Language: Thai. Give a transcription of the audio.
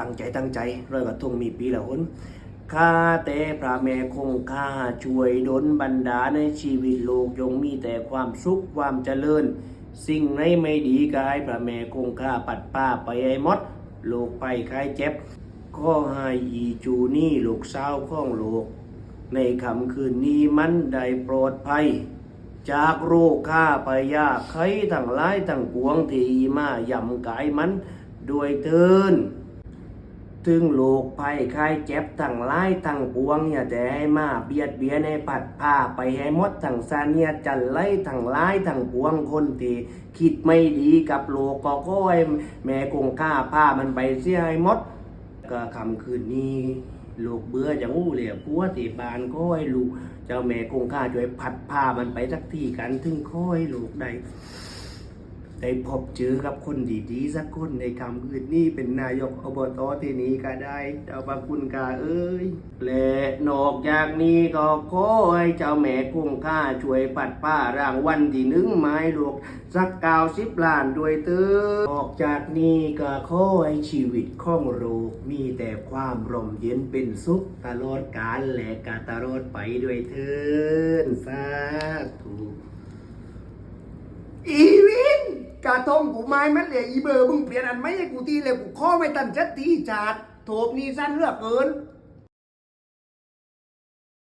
ตั้งใจตั้งใจร้อยกระทงมีปีละหนข้าแต่พระแม่คงข้าช่วยดลบันดาในชีวิตโลกยงมีแต่ความสุขความเจริญ สิ่งไหนไม่ดีกายพระแม่คงข้าปัดป้าไปไอ้มดโลกไปใครเจ็บข้อให้อีจูนี่ลูกสาวของโลก ในคำคืนนี้มันได้ปลอดภัย จากโรคข้าพยาไข้ทั้งหลายทั้งปวงที่มาย่ำกายมันด้วยเทิน ถึงโรคภัยไข้เจ็บทั้งหลายทั้งปวงอย่าแต่ให้มาเบียดเบียนให้ปัดผ้าไปให้หมดทั้งซาเนียจันไล่ทั้งหลายทั้งปวงคนที่คิดไม่ดีกับโลกก็ขอให้แม่คงค่าผ้ามันไปเสียให้หมดก็คำคืนนี้ลูกเบื่อจะงูเหลี่ยผัวตีบานก็ให้ลูก เจ้าแม่คงค่าช่วยพัดพามันไปสักที่กัน ถึงค่อยลูกได้ ได้พบเจอกับคนดีๆสักคนในคำคืนนี้เป็นนายกอบตที่นี้ก็ได้เจ้าพระคุณกาเอ้ย และนอกจากนี้ก็ขอให้เจ้าแม่คงค่าช่วยปัดป้ารางวัลที่หนึ่งไม้ลูกสักก้าสิบล้านด้วยเตือออกจากนี้ก็ขอให้ชีวิตของโลกมีแต่ความร่มเย็นเป็นสุขตลอดกาลและกาตลอดไปด้วยเถินสาธุ กาทงกูไม้มันเหลยอีเบอร์มึงเปลี่ยนอันไม่ให้กูตีเลยกูข้อไม่ตันจัดตีจัดโถบนี่สั้นเหลือกเกิน